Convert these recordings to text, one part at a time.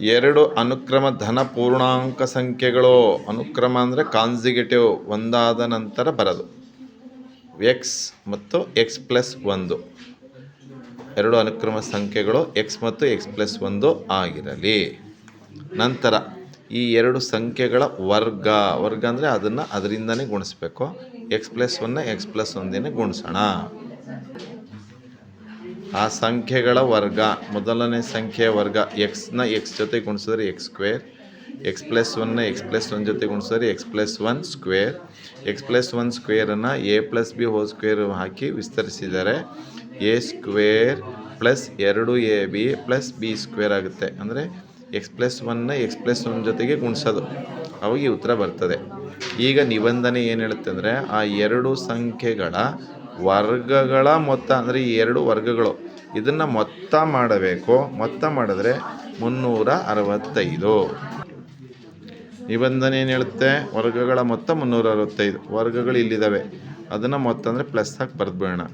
ಎರಡು ಅನುಕ್ರಮ ಧನ ಪೂರ್ಣಾಂಕ ಸಂಖ್ಯೆಗಳು. ಅನುಕ್ರಮ ಅಂದರೆ ಕಾನ್ಸಿಗೆಟಿವ್ ಒಂದಾದ ನಂತರ ಬರೋದು. ಎಕ್ಸ್ ಮತ್ತು ಎಕ್ಸ್ ಪ್ಲಸ್ ಒಂದು. ಎರಡು ಅನುಕ್ರಮ ಸಂಖ್ಯೆಗಳು ಎಕ್ಸ್ ಮತ್ತು ಎಕ್ಸ್ ಪ್ಲಸ್ ಒಂದು ಆಗಿರಲಿ. ನಂತರ ಈ ಎರಡು ಸಂಖ್ಯೆಗಳ ವರ್ಗ. ವರ್ಗ ಅಂದರೆ ಅದನ್ನು ಅದರಿಂದನೇ ಗುಣಿಸ್ಬೇಕು. ಎಕ್ಸ್ ಪ್ಲಸ್ ಒನ್ನ ಎಕ್ಸ್ ಪ್ಲಸ್ ಒಂದಿನೇ ಗುಣಿಸೋಣ. ಆ ಸಂಖ್ಯೆಗಳ ವರ್ಗ, ಮೊದಲನೇ ಸಂಖ್ಯೆಯ ವರ್ಗ ಎಕ್ಸ್ನ ಎಕ್ಸ್ ಜೊತೆ ಗುಣಿಸಿದ್ರೆ ಎಕ್ಸ್ ಸ್ಕ್ವೇರ್ ಎಕ್ಸ್ ಪ್ಲಸ್ ಒನ್ನ ಎಕ್ಸ್ ಪ್ಲಸ್ ಒನ್ ಜೊತೆ ಗುಣಿಸಿದ್ರೆ x plus one square x plus one ಸ್ಕ್ವೇರನ್ನು a plus b whole square ಹಾಕಿ ವಿಸ್ತರಿಸಿದರೆ ಎ ಸ್ಕ್ವೇರ್ ಪ್ಲಸ್ ಎರಡು a b plus b square ಆಗುತ್ತೆ. ಅಂದರೆ ಎಕ್ಸ್ ಪ್ಲಸ್ ಒನ್ನ ಎಕ್ಸ್ ಪ್ಲಸ್ ಒನ್ ಜೊತೆಗೆ ಗುಣಿಸೋದು. ಅವಾಗ ಈ ಉತ್ತರ ಬರ್ತದೆ. ಈಗ ನಿಬಂಧನೆ ಏನು ಹೇಳುತ್ತೆ ಅಂದರೆ ಆ ಎರಡು ಸಂಖ್ಯೆಗಳ ವರ್ಗಗಳ ಮೊತ್ತ, ಅಂದರೆ ಈ ಎರಡು ವರ್ಗಗಳು ಇದನ್ನು ಮೊತ್ತ ಮಾಡಬೇಕು. ಮೊತ್ತ ಮಾಡಿದ್ರೆ ಮುನ್ನೂರ ಅರವತ್ತೈದು ನಿಬಂಧನೆ ಏನು ಹೇಳುತ್ತೆ? ವರ್ಗಗಳ ಮೊತ್ತ ಮುನ್ನೂರ ಅರವತ್ತೈದು ವರ್ಗಗಳು ಇಲ್ಲಿದ್ದಾವೆ ಅದನ್ನು ಮೊತ್ತ ಅಂದರೆ ಪ್ಲಸ್ ಹಾಕಿ ಬರೆದ್ಬಿಡೋಣ.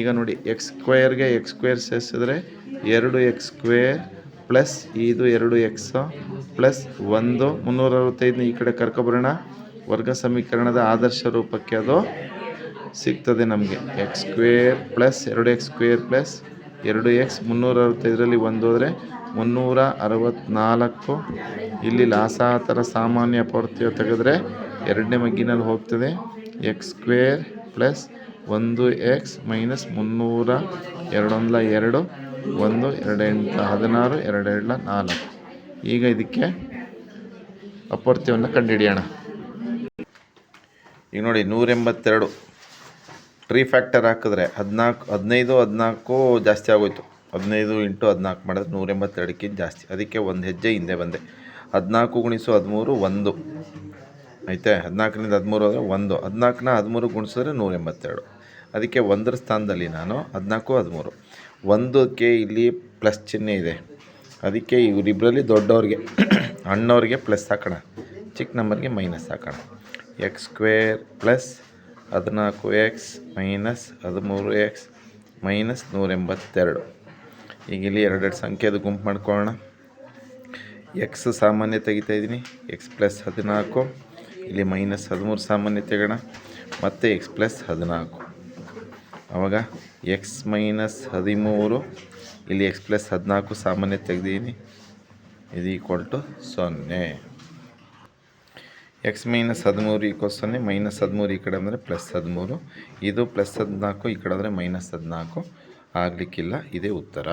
ಈಗ ನೋಡಿ ಎಕ್ಸ್ ಸ್ಕ್ವೇರ್ಗೆ ಎಕ್ಸ್ ಸ್ಕ್ವೇರ್ ಸೇರಿಸಿದ್ರೆ ಎರಡು ಎಕ್ಸ್ ಸ್ಕ್ವೇರ್ ಪ್ಲಸ್ ಇದು ಎರಡು ಎಕ್ಸ್ ಪ್ಲಸ್ ಒಂದು ಮುನ್ನೂರ ಅರವತ್ತೈದನ್ನ ಈ ಕಡೆ ಕರ್ಕೊಬರೋಣ. ವರ್ಗ ಸಮೀಕರಣದ ಆದರ್ಶ ರೂಪಕ್ಕೆ ಅದು ಸಿಗ್ತದೆ ನಮಗೆ. ಎಕ್ಸ್ ಸ್ಕ್ವೇರ್ ಪ್ಲಸ್ ಎರಡು ಎಕ್ಸ್ ಸ್ಕ್ವೇರ್ ಪ್ಲಸ್ ಎರಡು ಎಕ್ಸ್ ಮುನ್ನೂರ ಅರವತ್ತೈದರಲ್ಲಿ ಒಂದು ಹೋದರೆ ಮುನ್ನೂರ ಅರವತ್ತ್ನಾಲ್ಕು ಇಲ್ಲಿ ಲಾಸಾತರ ಸಾಮಾನ್ಯ ಅಪವರ್ತ್ಯ ತೆಗೆದ್ರೆ ಎರಡನೇ ಮಗ್ಗಿನಲ್ಲಿ ಹೋಗ್ತದೆ. ಎಕ್ಸ್ ಸ್ಕ್ವೇರ್ ಪ್ಲಸ್ ಒಂದು ಎಕ್ಸ್ ಮೈನಸ್ ಮುನ್ನೂರ ಎರಡೊಂದಲ ಎರಡು. ಒಂದು, ಎರಡು ಎಂಟ, ಹದಿನಾರು, ಎರಡು ಎರಡಲ ನಾಲ್ಕು. ಈಗ ಇದಕ್ಕೆ ಅಪವರ್ತ್ಯವನ್ನು ಕಂಡುಹಿಡಿಯೋಣ. ಈಗ ನೋಡಿ ನೂರ ಎಂಬತ್ತೆರಡು ಟ್ರೀ ಫ್ಯಾಕ್ಟರ್ ಹಾಕಿದ್ರೆ ಹದಿನಾಲ್ಕು, ಹದಿನೈದು, ಹದಿನಾಲ್ಕು ಜಾಸ್ತಿ ಆಗೋಯ್ತು. ಹದಿನೈದು ಇಂಟು ಹದಿನಾಲ್ಕು ಮಾಡಿದ್ರೆ ನೂರ ಎಂಬತ್ತೆರಡಕ್ಕಿಂತ ಜಾಸ್ತಿ. ಅದಕ್ಕೆ ಒಂದು ಹೆಜ್ಜೆ ಹಿಂದೆ ಬಂದೆ. ಹದಿನಾಲ್ಕು ಗುಣಿಸು ಹದಿಮೂರು, ಒಂದು. ಐತೆ ಹದಿನಾಲ್ಕರಿಂದ ಹದಿಮೂರು ಆದರೆ ಒಂದು. ಹದಿನಾಲ್ಕನ್ನ ಹದಿಮೂರು ಗುಣಿಸಿದ್ರೆ ನೂರ ಎಂಬತ್ತೆರಡು ಅದಕ್ಕೆ ಒಂದರ ಸ್ಥಾನದಲ್ಲಿ ನಾನು ಹದಿನಾಲ್ಕು, ಹದಿಮೂರು. ಒಂದಕ್ಕೆ ಇಲ್ಲಿ ಪ್ಲಸ್ ಚಿಹ್ನೆ ಇದೆ. ಅದಕ್ಕೆ ಇವರಿಬ್ಬರಲ್ಲಿ ದೊಡ್ಡವ್ರಿಗೆ, ಅಣ್ಣವ್ರಿಗೆ ಪ್ಲಸ್ ಹಾಕೋಣ. ಚಿಕ್ಕ ನಂಬರ್ಗೆ ಮೈನಸ್ ಹಾಕೋಣ. ಎಕ್ಸ್ ಸ್ಕ್ವೇರ್ ಪ್ಲಸ್ ಹದಿನಾಲ್ಕು ಎಕ್ಸ್ ಮೈನಸ್ ಹದಿಮೂರು ಎಕ್ಸ್ ಮೈನಸ್ ನೂರ ಎಂಬತ್ತೆರಡು ಈಗ ಇಲ್ಲಿ ಎರಡೆರಡು ಸಂಖ್ಯೆದು ಗುಂಪು ಮಾಡ್ಕೊಳ್ಳೋಣ. ಎಕ್ಸ್ ಸಾಮಾನ್ಯ ತೆಗಿತಾ ಇದ್ದೀನಿ. ಎಕ್ಸ್ ಪ್ಲಸ್ ಹದಿನಾಲ್ಕು, ಇಲ್ಲಿ ಮೈನಸ್ ಹದಿಮೂರು ಸಾಮಾನ್ಯ ತೆಗೋಣ ಮತ್ತು ಎಕ್ಸ್ ಪ್ಲಸ್ ಹದಿನಾಲ್ಕು. ಆವಾಗ ಎಕ್ಸ್ ಮೈನಸ್ ಹದಿಮೂರು, ಇಲ್ಲಿ ಎಕ್ಸ್ ಪ್ಲಸ್ ಹದಿನಾಲ್ಕು ಸಾಮಾನ್ಯ ತೆಗೆದಿದ್ದೀನಿ. ಇದು ಈಕ್ವಲ್ ಟು ಸೊನ್ನೆ. ಎಕ್ಸ್ ಮೈನಸ್ ಹದಿಮೂರು ಈ ಸೊನ್ನೆ ಮೈನಸ್ ಹದಿಮೂರು ಈ ಕಡೆ ಅಂದರೆ ಪ್ಲಸ್ ಹದಿಮೂರು. ಇದು ಪ್ಲಸ್ ಹದಿನಾಲ್ಕು, ಈ ಕಡೆ ಅಂದರೆ ಮೈನಸ್ ಹದಿನಾಲ್ಕು. ಆಗಲಿಕ್ಕಿಲ್ಲ, ಇದೇ ಉತ್ತರ.